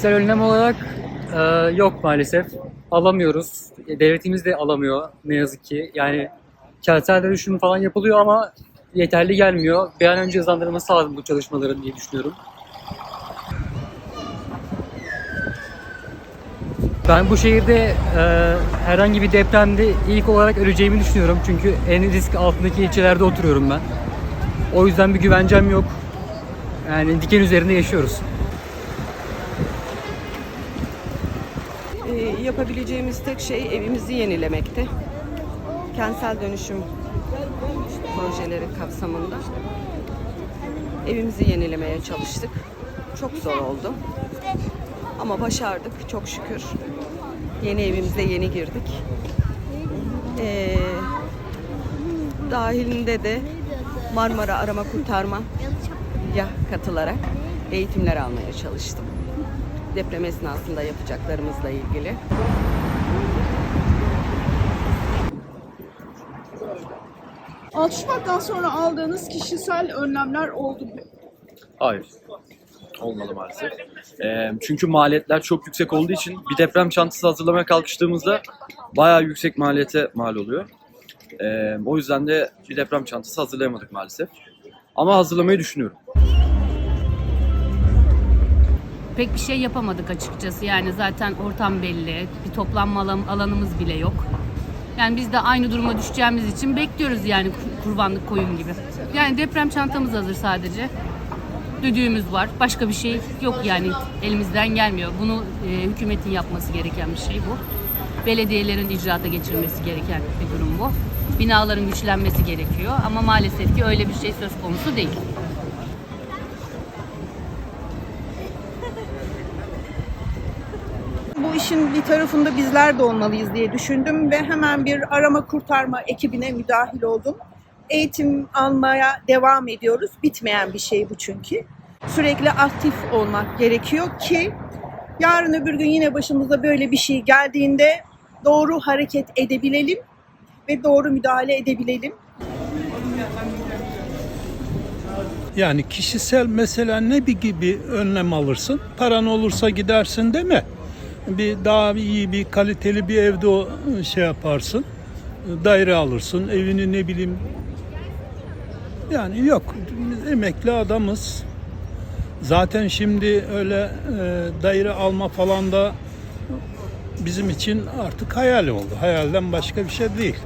Kişisel önlem olarak e, yok maalesef. Alamıyoruz. Devletimiz de alamıyor ne yazık ki. Yani kentsel dönüşüm falan yapılıyor ama yeterli gelmiyor. Bir an önce hızlandırılması lazım bu çalışmaların diye düşünüyorum. Ben bu şehirde e, herhangi bir depremde ilk olarak öleceğimi düşünüyorum. Çünkü en risk altındaki ilçelerde oturuyorum ben. O yüzden bir güvencem yok. Yani diken üzerinde yaşıyoruz. Ee, yapabileceğimiz tek şey evimizi yenilemekti. Kentsel dönüşüm projeleri kapsamında evimizi yenilemeye çalıştık. Çok zor oldu. Ama başardık çok şükür. Yeni evimize yeni girdik. Ee, dahilinde de Marmara Arama Kurtarma ya katılarak eğitimler almaya çalıştım. Deprem esnasında yapacaklarımızla ilgili. Altı Şubat'tan sonra aldığınız kişisel önlemler oldu mu? Hayır. Olmadı maalesef. Ee, çünkü maliyetler çok yüksek olduğu için bir deprem çantası hazırlamaya kalkıştığımızda bayağı yüksek maliyete mal oluyor. Ee, o yüzden de bir deprem çantası hazırlayamadık maalesef. Ama hazırlamayı düşünüyorum. Pek bir şey yapamadık açıkçası. Yani zaten ortam belli, bir toplanma alan- alanımız bile yok. Yani biz de aynı duruma düşeceğimiz için bekliyoruz yani kur- kurbanlık koyun gibi. Yani deprem çantamız hazır sadece. Düdüğümüz var. Başka bir şey yok yani elimizden gelmiyor. Bunu e, hükümetin yapması gereken bir şey bu. Belediyelerin icraata geçirmesi gereken bir durum bu. Binaların güçlenmesi gerekiyor ama maalesef ki öyle bir şey söz konusu değil. İşin bir tarafında bizler de olmalıyız diye düşündüm ve hemen bir arama kurtarma ekibine müdahil oldum. Eğitim almaya devam ediyoruz. Bitmeyen bir şey bu çünkü. Sürekli aktif olmak gerekiyor ki yarın öbür gün yine başımıza böyle bir şey geldiğinde doğru hareket edebilelim ve doğru müdahale edebilelim. Yani kişisel mesela ne bir gibi önlem alırsın? Paran olursa gidersin mi? Bir daha iyi bir kaliteli bir evde o şey yaparsın. Daire alırsın. Evini ne bileyim yani yok. Emekli adamız. Zaten şimdi öyle e, daire alma falan da bizim için artık hayal oldu. Hayalden başka bir şey değil.